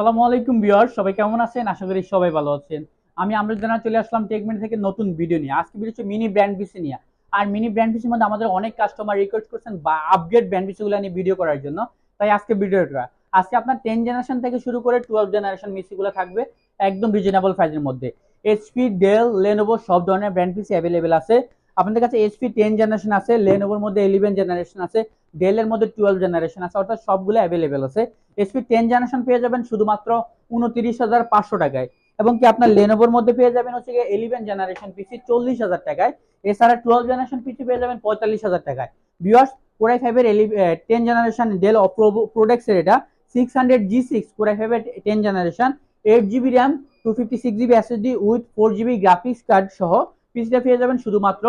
সালামু আলাইকুম বিয়ার সবাই কেমন আছেন? আশা করি সবাই ভালো আছেন। আমি আমরুল জানা চলে আসলাম টেকমেন্ট থেকে নতুন ভিডিও নিয়ে। আজকে ভিডিও মিনি ব্র্যান্ড পিসি নিয়ে। আর মিনি ব্র্যান্ড পিসির মধ্যে আমাদের অনেক কাস্টমার রিকোয়েস্ট করছেন বা আপডেট ব্র্যান্ড পিসিগুলো নিয়ে ভিডিও করার জন্য। তাই আজকে ভিডিওটা আজকে আপনার টেন জেনারেশন থেকে শুরু করে টুয়েলভ জেনারেশন পিসিগুলো থাকবে একদম রিজনেবল প্রাইসের মধ্যে। এইচপি ডেল লেনোভো সব ধরনের ব্র্যান্ড পিসি অ্যাভেলেবেল আছে। আপনাদের কাছে এইচপি টেন জেনারেশন আছে লেনোভোর মধ্যে ইলেভেন জেনারেশন আছে ডেলের মধ্যে টুয়েলভ জেনারেশন আছে, অর্থাৎ সবগুলো অ্যাভেলেবেল আছে। এসপি টেন জেনারেশন পেয়ে যাবেন শুধুমাত্র উনত্রিশ হাজার পাঁচশো টাকায়। এবং কি আপনার লেনোভোর মধ্যে পেয়ে যাবেন হচ্ছে গিয়ে ইলেভেন জেনারেশন পিসি চল্লিশ হাজার টাকায়। এছাড়া টুয়েলভ জেনারেশন পিসি পেয়ে যাবেন পঁয়তাল্লিশ হাজার টাকায়। বিয়ার্স কোরাই ফাইভের টেন জেনারেশন ডেল প্রোডাক্টসের এটা six hundred G six core i ফাইভের ten generation eight GB RAM two fifty six GB SSD with four GB graphics card সহ পিসিটা পেয়ে যাবেন শুধুমাত্র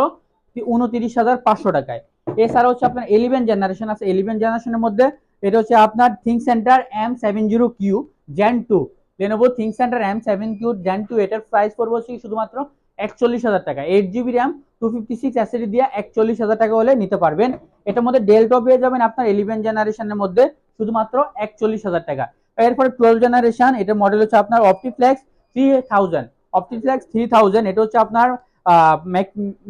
উনত্রিশ হাজার পাঁচশো টাকায়। এছাড়া হচ্ছে আপনার ইলেভেন জেনারেশন আছে। ইলেভেন জেনারেশনের মধ্যে এটা হচ্ছে আপনার ThinkCentre M seven zero Q gen two Lenovo ThinkCentre M seven Q gen two এটার প্রাইস পড়বে হচ্ছে শুধুমাত্র একচল্লিশ হাজার টাকা। Eight GB RAM two fifty six SSD দিয়ে একচল্লিশ হাজার টাকা হলে নিতে পারবেন। এটার মধ্যে ডেলটো পেয়ে যাবেন আপনার ইলেভেন জেনারেশনের মধ্যে শুধুমাত্র একচল্লিশ হাজার টাকা। এরপরে টুয়েলভ জেনারেশন এটার মডেল হচ্ছে আপনার OptiPlex three thousand OptiPlex three thousand এটা হচ্ছে আপনার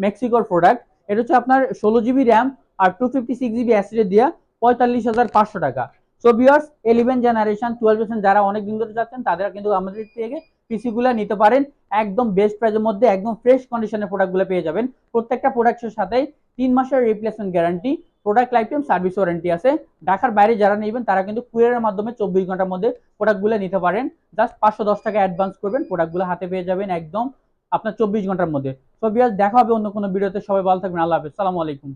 মেক্সিকোর প্রোডাক্ট এটা হচ্ছে আপনার ষোলো জিবি র্যাম আর টু ফিফটি সিক্স জিবি অ্যাসিডে দিয়ে পঁয়তাল্লিশ হাজার পাঁচশো টাকা। সো বিয়ার্স ইলেভেন জেনারেশন টুয়েলভ জেনারেশন যারা অনেক দিন ধরে যাচ্ছেন তারা কিন্তু আমাদের থেকে পিসিগুলো নিতে পারেন। একদম বেস্ট প্রাইসের মধ্যে, একদম ফ্রেশ কন্ডিশনের প্রোডাক্টগুলো পেয়ে যাবেন। প্রত্যেকটা প্রোডাক্টের সাথে তিন মাসের replacement guarantee product lifetime service warranty আছে। ঢাকার বাইরে যারা নেবেন, তারা কিন্তু কুরিয়ারের মাধ্যমে চব্বিশ ঘণ্টার মধ্যে প্রোডাক্টগুলো নিতে পারেন। জাস্ট পাঁচশো দশ টাকা অ্যাডভান্স করবেন প্রোডাক্টগুলো হাতে পেয়ে যাবেন একদম আপনার চব্বিশ ঘণ্টার মধ্যে। সো বিয়াজ দেখা হবে অন্য কোনো ভিডিওতে। সবাই ভালো থাকবেন। আল্লাহ হাফিজ। সালামু আলাইকুম।